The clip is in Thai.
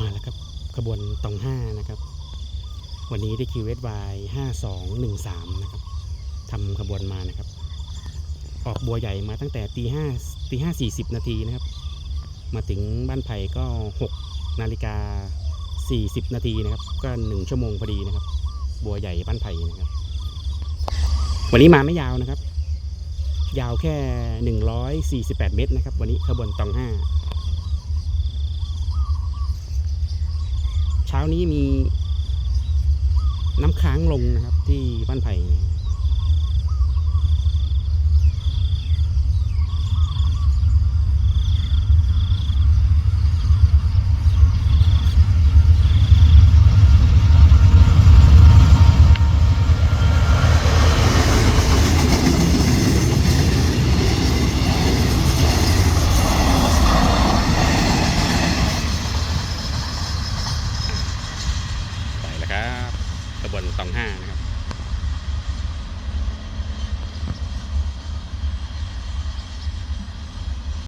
มาแล้วครับขบวนตองห้านะครับ วันนี้ได้คิวเอสวายห้าสองหนึ่งสามนะครับทำขบวนมานะครับ ออกบัวใหญ่มาตั้งแต่ตีห้าตีห้าสี่สิบนาทีนะครับ มาถึงบ้านไผ่ก็หกนาฬิกาสี่สิบนาทีนะครับ ก็หนึ่งชั่วโมงพอดีนะครับ บัวใหญ่บ้านไผ่นะครับ วันนี้มาไม่ยาวนะครับ ยาวแค่หนึ่งร้อยสี่สิบแปดเมตรนะครับ วันนี้ขบวนตองห้า เช้า นี้มีน้ำค้างลงนะครับ ที่บ้านไผ่ ไปแล้วครับขบวนตองห้านะครับ